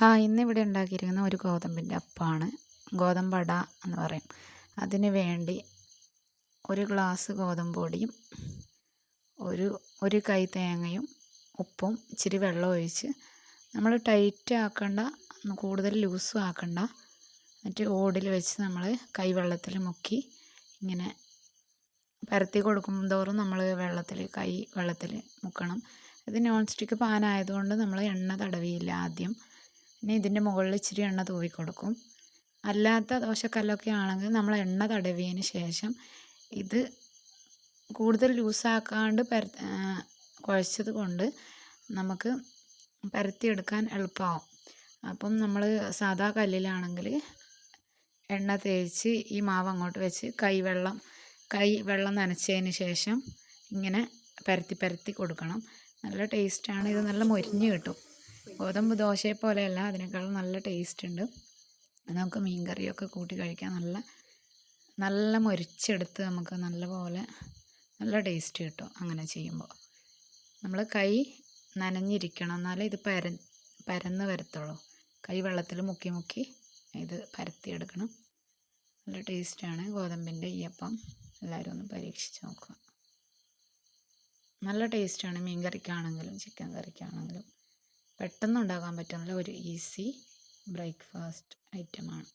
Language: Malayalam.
ഹായ് ഇന്നിവിടെ ഉണ്ടാക്കിയിരിക്കുന്ന ഒരു ഗോതമ്പിന്റെ അപ്പമാണ് ഗോതമ്പട എന്ന് പറയും. അതിന് വേണ്ടി ഒരു ഗ്ലാസ് ഗോതമ്പ് പൊടിയും ഒരു ഒരു കൈ തേങ്ങയും ഉപ്പും ഇച്ചിരി വെള്ളം ഒഴിച്ച് നമ്മൾ ടൈറ്റ് ആക്കണ്ട കൂടുതൽ ലൂസും ആക്കണ്ട. എന്നിട്ട് ഓടിൽ വെച്ച് നമ്മൾ കൈ വെള്ളത്തിൽ മുക്കി ഇങ്ങനെ പരത്തി കൊടുക്കും തോറും നമ്മൾ വെള്ളത്തിൽ കൈ വെള്ളത്തിൽ മുക്കണം. ഇത് നോൺ സ്റ്റിക്ക് പാൻ ആയതുകൊണ്ട് നമ്മൾ എണ്ണ തടവിയില്ല ആദ്യം. പിന്നെ ഇതിന്റെ മുകളിൽ ഇച്ചിരി എണ്ണ തൂവി കൊടുക്കും. അല്ലാത്ത ദോശക്കല്ലൊക്കെ ആണെങ്കിൽ നമ്മൾ എണ്ണ തടവിയതിന് ശേഷം ഇത് കൂടുതൽ ലൂസാക്കാണ്ട് പര കുഴച്ചത് കൊണ്ട് നമുക്ക് പരത്തിയെടുക്കാൻ എളുപ്പമാവും. അപ്പം നമ്മൾ സാധാ കല്ലിലാണെങ്കിൽ എണ്ണ തേച്ച് ഈ മാവ് അങ്ങോട്ട് വെച്ച് കൈവെള്ളം കൈ വെള്ളം നനച്ചതിന് ശേഷം ഇങ്ങനെ പരത്തി പരത്തി കൊടുക്കണം. നല്ല ടേസ്റ്റാണ് ഇത് നല്ല മൊരിഞ്ഞ് കിട്ടും. ഗോതമ്പ് ദോശയെ പോലെയല്ല അതിനേക്കാളും നല്ല ടേസ്റ്റ് ഉണ്ട്. നമുക്ക് മീൻ കറിയൊക്കെ കൂട്ടി കഴിക്കാൻ നല്ല നല്ല മൊരിച്ചെടുത്ത് നമുക്ക് നല്ല പോലെ നല്ല ടേസ്റ്റ് കിട്ടും അങ്ങനെ ചെയ്യുമ്പോൾ. നമ്മൾ കൈ നനഞ്ഞിരിക്കണം എന്നാലേ ഇത് പര പരന്ന് വരത്തുള്ളൂ. കൈ വെള്ളത്തിൽ മുക്കി മുക്കി ഇത് പരത്തിയെടുക്കണം. നല്ല ടേസ്റ്റാണ് ഗോതമ്പിന്റെ ഈ അപ്പം എല്ലാവരും ഒന്ന് പരീക്ഷിച്ച് നോക്കുക. നല്ല ടേസ്റ്റാണ് മീൻ കറിക്കാണെങ്കിലും ചിക്കൻ കറിക്കാണെങ്കിലും. പെട്ടെന്ന് ഉണ്ടാക്കാൻ പറ്റുന്ന ഒരു ഈസി ബ്രേക്ക്ഫാസ്റ്റ് ഐറ്റമാണ്